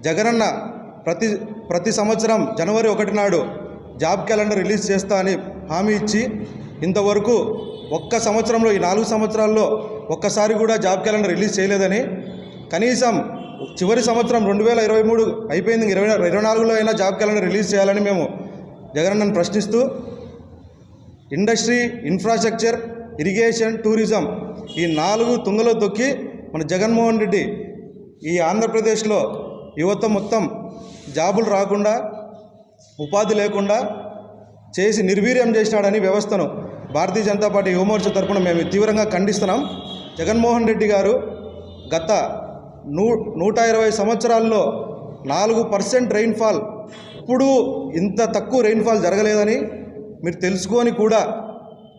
జగనన్న ప్రతి ప్రతి సంవత్సరం జనవరి ఒకటి నాడు జాబ్ క్యాలెండర్ రిలీజ్ చేస్తా అని హామీ ఇచ్చి ఇంతవరకు ఒక్క సంవత్సరంలో ఈ నాలుగు సంవత్సరాల్లో ఒక్కసారి కూడా జాబ్ క్యాలెండర్ రిలీజ్ చేయలేదని కనీసం చివరి సంవత్సరం రెండు వేల ఇరవై మూడు అయిపోయింది ఇరవై ఇరవై నాలుగులో అయినా జాబ్ క్యాలెండర్ రిలీజ్ చేయాలని మేము జగనన్నను ప్రశ్నిస్తూ ఇండస్ట్రీ ఇన్ఫ్రాస్ట్రక్చర్ ఇరిగేషన్ టూరిజం ఈ నాలుగు తుంగలో తొక్కి మన జగన్మోహన్ రెడ్డి ఈ ఆంధ్రప్రదేశ్లో యువత మొత్తం జాబులు రాకుండా ఉపాధి లేకుండా చేసి నిర్వీర్యం చేసినాడని వ్యవస్థను భారతీయ జనతా పార్టీ యువమోర్చా తరపున మేము తీవ్రంగా ఖండిస్తున్నాం. జగన్మోహన్ రెడ్డి గారు గత నూ నూట ఇరవై సంవత్సరాల్లో నాలుగు పర్సెంట్ రెయిన్ఫాల్ ఇప్పుడు ఇంత తక్కువ రెయిన్ఫాల్ జరగలేదని మీరు తెలుసుకొని కూడా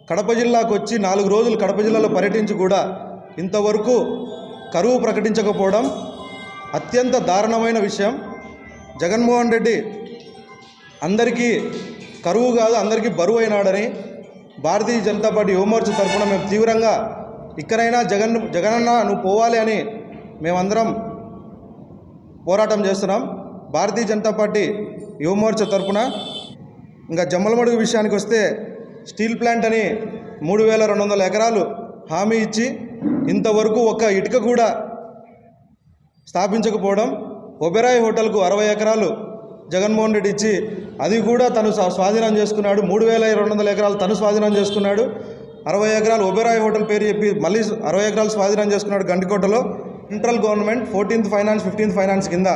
కడప జిల్లాకు వచ్చి నాలుగు రోజులు కడప జిల్లాలో పర్యటించి కూడా ఇంతవరకు కరువు ప్రకటించకపోవడం అత్యంత దారుణమైన విషయం. జగన్మోహన్ రెడ్డి అందరికీ కరువు కాదు అందరికీ బరువు అయినాడని భారతీయ జనతా పార్టీ యువమోర్చ తరఫున మేము తీవ్రంగా ఇక్కడైనా జగన్ జగనన్న నువ్వు పోవాలి అని మేమందరం పోరాటం చేస్తున్నాం. భారతీయ జనతా పార్టీ యువమోర్చ తరఫున ఇంకా జమ్మలమడుగు విషయానికి వస్తే స్టీల్ ప్లాంట్ అని మూడు వేల రెండు వందల ఎకరాలు హామీ ఇచ్చి ఇంతవరకు ఒక ఇటుక కూడా స్థాపించకపోవడం ఒబెరాయ్ హోటల్కు అరవై ఎకరాలు జగన్మోహన్ రెడ్డి ఇచ్చి అది కూడా తను స్వా- స్వాధీనం చేసుకున్నాడు. మూడు వేల రెండు వందల ఎకరాలు తను స్వాధీనం చేసుకున్నాడు. అరవై ఎకరాలు ఒబెరాయ్ హోటల్ పేరు చెప్పి మళ్ళీ అరవై ఎకరాలు స్వాధీనం చేసుకున్నాడు గండికోటలో. Central government fourteenth finance fifteenth finance కింద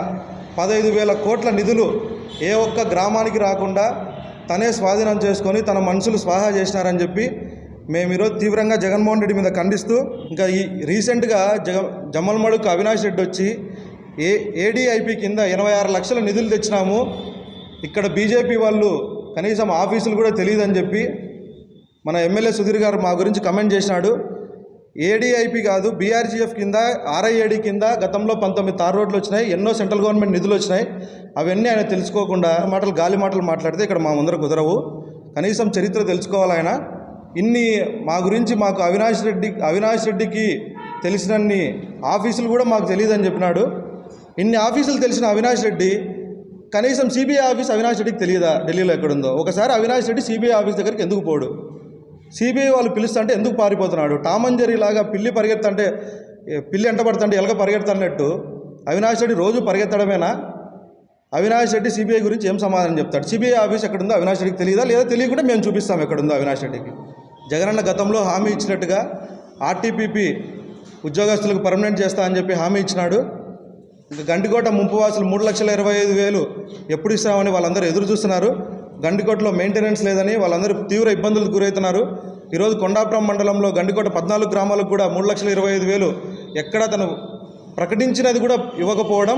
పదహైదు వేల కోట్ల నిధులు ఏ ఒక్క గ్రామానికి రాకుండా తనే స్వాధీనం చేసుకొని తన మనుషులు స్వాహా చేసినారని చెప్పి మేము ఈరోజు తీవ్రంగా జగన్మోహన్ రెడ్డి మీద ఖండిస్తూ ఇంకా ఈ రీసెంట్గా జగ జమ్మల్మడుకు అవినాష్ రెడ్డి వచ్చి ఏ ఏడీఐపి కింద ఎనభై ఆరు లక్షల నిధులు తెచ్చినాము. ఇక్కడ బీజేపీ వాళ్ళు కనీసం ఆఫీసులు కూడా తెలియదని చెప్పి మన ఎమ్మెల్యే సుధీర్ గారు మా గురించి కమెంట్ చేసినాడు. ఏడీఐపి కాదు బీఆర్జీఎఫ్ కింద ఆర్ఐఏడి కింద గతంలో పంతొమ్మిది తార్ రోడ్లు వచ్చినాయి ఎన్నో సెంట్రల్ గవర్నమెంట్ నిధులు వచ్చినాయి. అవన్నీ ఆయన తెలుసుకోకుండా మాటలు గాలి మాటలు మాట్లాడితే ఇక్కడ మా ముందర కుదరవు. కనీసం చరిత్ర తెలుసుకోవాలి ఆయన. ఇన్ని మా గురించి మాకు అవినాష్ రెడ్డి అవినాష్ రెడ్డికి తెలిసినన్ని ఆఫీసులు కూడా మాకు తెలియదని చెప్పినాడు. ఇన్ని ఆఫీసులు తెలిసిన అవినాష్ రెడ్డి కనీసం సిబిఐ ఆఫీస్ అవినాష్ రెడ్డికి తెలియదా? ఢిల్లీలో ఎక్కడుందో. ఒకసారి అవినాష్ రెడ్డి సిబిఐ ఆఫీస్ దగ్గరికి ఎందుకు పోడు? సిబిఐ వాళ్ళు పిలుస్తుంటే ఎందుకు పారిపోతున్నాడు? టామంజరీ లాగా పిల్లి పరిగెత్తంటే పిల్లి ఎంటబడుతుంటే ఎలక పరిగెడుతున్నట్టు అవినాష్ రెడ్డి రోజు పరిగెత్తడమేనా? అవినాష్ రెడ్డి సిబిఐ గురించి ఏం సమాధానం చెప్తాడు? సిబిఐ ఆఫీస్ ఎక్కడుందో అవినాష్ రెడ్డికి తెలియదా? లేదా తెలియకుండా మేము చూపిస్తాం ఎక్కడుందో అవినాష్ రెడ్డికి. జగనన్న గతంలో హామీ ఇచ్చినట్టుగా ఆర్టీపీపీ ఉద్యోగస్తులకు పర్మనెంట్ చేస్తా అని చెప్పి హామీ ఇచ్చినాడు. ఇంకా గండికోట ముంపువాసులు మూడు లక్షల ఇరవై ఐదు వేలు ఎప్పుడు ఇస్తామని వాళ్ళందరూ ఎదురు చూస్తున్నారు. గండికోటలో మెయింటెనెన్స్ లేదని వాళ్ళందరూ తీవ్ర ఇబ్బందులకు గురవుతున్నారు ఈరోజు కొండాపురం మండలంలో గండికోట పద్నాలుగు గ్రామాలకు కూడా మూడు లక్షల ఇరవై ఐదు వేలు ఎక్కడ తను ప్రకటించినది కూడా ఇవ్వకపోవడం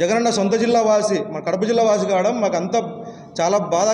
జగనన్న సొంత జిల్లా వాసి మా కడప జిల్లా వాసి కావడం మాకు అంత చాలా బాధ